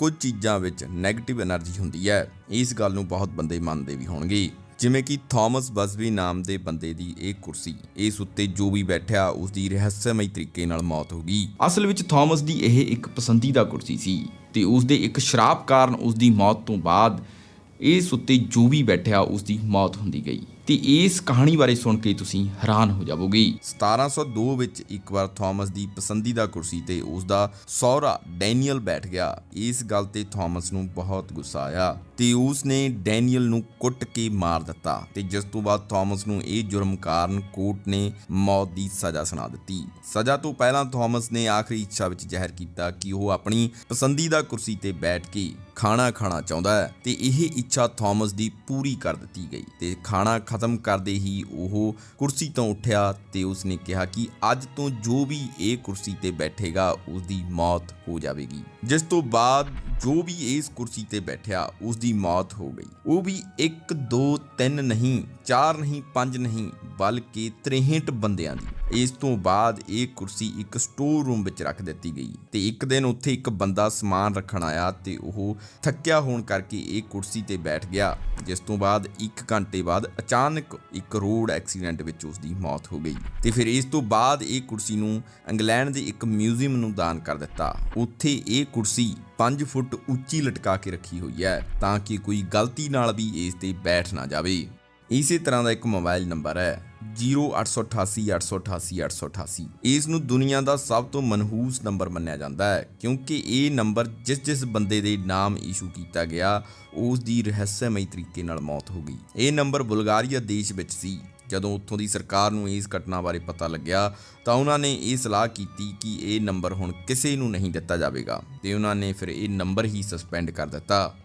ਕੁਝ ਚੀਜ਼ਾਂ ਵਿੱਚ ਨੈਗੇਟਿਵ એનર્ਜੀ ਹੁੰਦੀ ਹੈ। ਇਸ ਗੱਲ ਨੂੰ ਬਹੁਤ ਬੰਦੇ ਮੰਨਦੇ ਵੀ ਹੋਣਗੇ। ਜਿਵੇਂ ਕਿ ਥਾਮਸ ਬਸਬੀ ਨਾਮ ਦੇ ਬੰਦੇ ਦੀ ਇਹ ਕੁਰਸੀ, ਇਸ ਉੱਤੇ ਜੋ ਵੀ ਬੈਠਿਆ ਉਸ ਦੀ ਰਹੱਸਮਈ ਤਰੀਕੇ ਨਾਲ ਮੌਤ ਹੋ ਗਈ। ਅਸਲ ਵਿੱਚ ਥਾਮਸ ਦੀ ਇਹ ਇੱਕ ਪਸੰਦੀਦਾ ਕੁਰਸੀ ਸੀ ਤੇ ਉਸ ਦੇ ਇੱਕ ਸ਼ਰਾਪ ਕਾਰਨ ਉਸ ਦੀ ਮੌਤ ਤੋਂ ਬਾਅਦ ਇਸ ਉੱਤੇ ਜੋ ਵੀ ਬੈਠਿਆ ਉਸ ਦੀ ਮੌਤ ਹੁੰਦੀ ਗਈ। ਤੇ ਇਸ ਕਹਾਣੀ ਬਾਰੇ ਸੁਣ ਕੇ ਤੁਸੀਂ ਹੈਰਾਨ ਹੋ ਜਾਵੋਗੇ। 1702 ਵਿੱਚ ਇੱਕ ਵਾਰ ਥਾਮਸ ਦੀ ਪਸੰਦੀਦਾ ਕੁਰਸੀ ਤੇ ਉਸ ਦਾ ਸਹੁਰਾ ਡੈਨੀਅਲ ਬੈਠ ਗਿਆ। ਇਸ ਗੱਲ ਤੇ ਥਾਮਸ ਨੂੰ ਬਹੁਤ ਗੁੱਸਾ ਆਇਆ ਤੇ ਉਸ ਨੇ ਡੈਨੀਅਲ ਨੂੰ ਕੁੱਟ ਕੇ ਮਾਰ ਦਿੱਤਾ ਤੇ ਜਿਸ ਤੋਂ ਬਾਅਦ ਥਾਮਸ ਨੂੰ ਇਹ ਜੁਰਮ ਕਾਰਨ ਕੋਰਟ ਨੇ ਮੌਤ ਦੀ ਸਜ਼ਾ ਸੁਣਾ ਦਿੱਤੀ। ਸਜ਼ਾ ਤੋਂ ਪਹਿਲਾਂ ਥਾਮਸ ਨੇ ਆਖਰੀ ਇੱਛਾ ਵਿੱਚ ਜ਼ਾਹਿਰ ਕੀਤਾ ਕਿ ਉਹ ਆਪਣੀ ਪਸੰਦੀਦਾ ਕੁਰਸੀ ਤੇ ਬੈਠ ਕੇ ਖਾਣਾ ਖਾਣਾ ਚਾਹੁੰਦਾ ਹੈ ਤੇ ਇਹ ਇੱਛਾ ਥਾਮਸ ਦੀ ਪੂਰੀ ਕਰ ਦਿੱਤੀ ਗਈ ਤੇ ਖਾਣਾ ਖਤਮ ਕਰਦੇ ਹੀ ਉਹ ਕੁਰਸੀ ਤੋਂ ਉੱਠਿਆ ਤੇ ਉਸ ਕਿਹਾ ਕਿ ਅੱਜ ਤੋਂ ਜੋ ਵੀ ਇਹ ਕੁਰਸੀ ਤੇ ਬੈਠੇਗਾ ਉਸ ਦੀ ਮੌਤ ਹੋ ਜਾਵੇਗੀ। ਜਿਸ ਤੋਂ ਬਾਅਦ ਜੋ ਵੀ ਇਸ ਕੁਰਸੀ ਤੇ ਬੈਠਿਆ ਉਸ ਦੀ ਮੌਤ ਹੋ ਗਈ। ਉਹ ਵੀ 1 2 3 ਨਹੀਂ 4 ਨਹੀਂ 5 ਨਹੀਂ, ਬਲਕਿ 63 ਬੰਦਿਆਂ ਦੀ। ਇਸ ਤੋਂ ਬਾਅਦ ਇਹ ਕੁਰਸੀ ਇੱਕ ਸਟੋਰ ਰੂਮ ਵਿੱਚ ਰੱਖ ਦਿੱਤੀ ਗਈ ਤੇ ਇੱਕ ਦਿਨ ਉੱਥੇ ਇੱਕ ਬੰਦਾ ਸਮਾਨ ਰੱਖਣ ਆਇਆ ਤੇ ਉਹ ਥੱਕਿਆ ਹੋਣ ਕਰਕੇ ਇਹ ਕੁਰਸੀ ਤੇ ਬੈਠ ਗਿਆ, ਜਿਸ ਤੋਂ ਬਾਅਦ 1 ਘੰਟੇ ਬਾਅਦ ਅਚਾਨਕ ਇੱਕ ਰੋਡ ਐਕਸੀਡੈਂਟ ਵਿੱਚ ਉਸ ਦੀ ਮੌਤ ਹੋ ਗਈ ਤੇ ਫਿਰ ਇਸ ਤੋਂ ਬਾਅਦ ਇਹ ਕੁਰਸੀ ਨੂੰ ਇੰਗਲੈਂਡ ਦੇ ਇੱਕ ਮਿਊਜ਼ੀਅਮ ਨੂੰ ਦਾਨ ਕਰ ਦਿੱਤਾ। ਉੱਥੇ ਇਹ ਕੁਰਸੀ 5 ਫੁੱਟ ਉੱਚੀ ਲਟਕਾ ਕੇ ਰੱਖੀ ਹੋਈ ਹੈ ਤਾਂ ਕਿ ਕੋਈ ਗਲਤੀ ਨਾਲ ਵੀ ਇਸ ਤੇ ਬੈਠ ਨਾ ਜਾਵੇ। ਇਸੇ ਤਰ੍ਹਾਂ ਦਾ ਇੱਕ ਮੋਬਾਈਲ ਨੰਬਰ ਹੈ 088888888 ਇਸ ਨੂੰ ਦੁਨੀਆ ਦਾ ਸਭ ਤੋਂ ਮਨਹੂਸ ਨੰਬਰ ਮੰਨਿਆ ਜਾਂਦਾ ਹੈ, ਕਿਉਂਕਿ ਇਹ ਨੰਬਰ ਜਿਸ ਜਿਸ ਬੰਦੇ ਦੇ ਨਾਮ ਇਸ਼ੂ ਕੀਤਾ ਗਿਆ, ਉਸ ਦੀ ਰਹੱਸਮਈ ਤਰੀਕੇ ਨਾਲ ਮੌਤ ਹੋ ਗਈ। ਇਹ ਨੰਬਰ ਬੁਲਗਾਰੀਆ ਦੇਸ਼ ਵਿੱਚ ਸੀ। ਜਦੋਂ ਉੱਥੋਂ ਦੀ ਸਰਕਾਰ ਨੂੰ ਇਸ ਘਟਨਾ ਬਾਰੇ ਪਤਾ ਲੱਗਿਆ, ਤਾਂ ਉਹਨਾਂ ਨੇ ਇਹ ਸਲਾਹ ਕੀਤੀ ਕਿ ਇਹ ਨੰਬਰ ਹੁਣ ਕਿਸੇ ਨੂੰ ਨਹੀਂ ਦਿੱਤਾ ਜਾਵੇਗਾ, ਤੇ ਉਹਨਾਂ ਨੇ ਫਿਰ ਇਹ ਨੰਬਰ ਹੀ ਸਸਪੈਂਡ ਕਰ ਦਿੱਤਾ।